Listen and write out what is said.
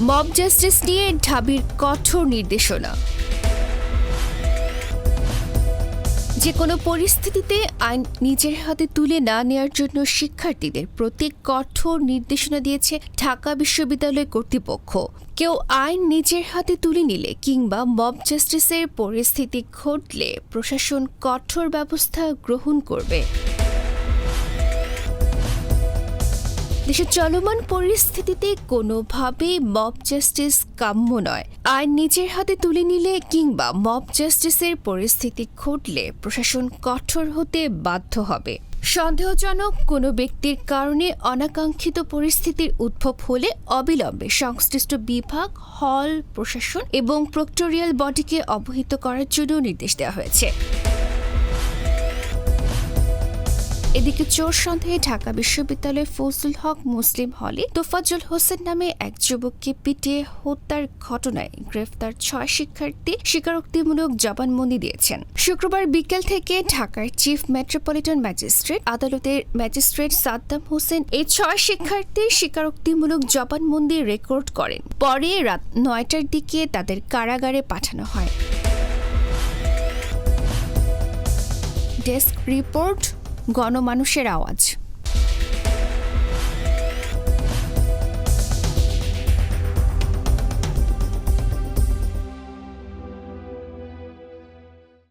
Mob justice নিয়ে ঢাবির কঠোর নির্দেশনা। যে কোনো পরিস্থিতিতে আইন নিজের হাতে তুলে না নেওয়ার জন্য শিক্ষার্থীদের প্রতি কঠোর নির্দেশনা দিয়েছে ঢাকা বিশ্ববিদ্যালয় কর্তৃপক্ষ। কেউ আইন নিজের হাতে তুলে নিলে কিংবা মব জাস্টিসের পরিস্থিতি ঘটলে প্রশাসন কঠোর ব্যবস্থা গ্রহণ করবে। দেশের চলমান পরিস্থিতিতে কোনোভাবেই মব জাস্টিস কাম্য নয়। আইন নিজের হাতে তুলে নিলে কিংবা মব জাস্টিসের পরিস্থিতি ঘটলে প্রশাসন কঠোর হতে বাধ্য হবে। সন্দেহজনক কোনো ব্যক্তির কারণে অনাকাঙ্ক্ষিত পরিস্থিতির উদ্ভব হলে অবিলম্বে সংশ্লিষ্ট বিভাগ, হল, প্রশাসন এবং প্রক্টোরিয়াল বডিকে অবহিত করার জন্য নির্দেশ দেওয়া হয়েছে। এদিকে চোর সন্দেহে ঢাকা বিশ্ববিদ্যালয়ের ফজলুল হক মুসলিম হলে তোফাজুল হোসেন নামে এক যুবককে পিটিয়ে হত্যার ঘটনায় গ্রেফতার ছয় শিক্ষার্থী স্বীকারোক্তিমূলক জবানবন্দি দিয়েছেন। শুক্রবার বিকেল থেকে ঢাকার চিফ মেট্রোপলিটন ম্যাজিস্ট্রেট, আদালতের ম্যাজিস্ট্রেট সাদ্দাম হোসেন এই ছয় শিক্ষার্থীর স্বীকারোক্তিমূলক জবানবন্দি রেকর্ড করেন। পরে রাত নয়টার দিকে তাদের কারাগারে পাঠানো হয়। ডেস্ক রিপোর্ট গণমানুষের আওয়াজ।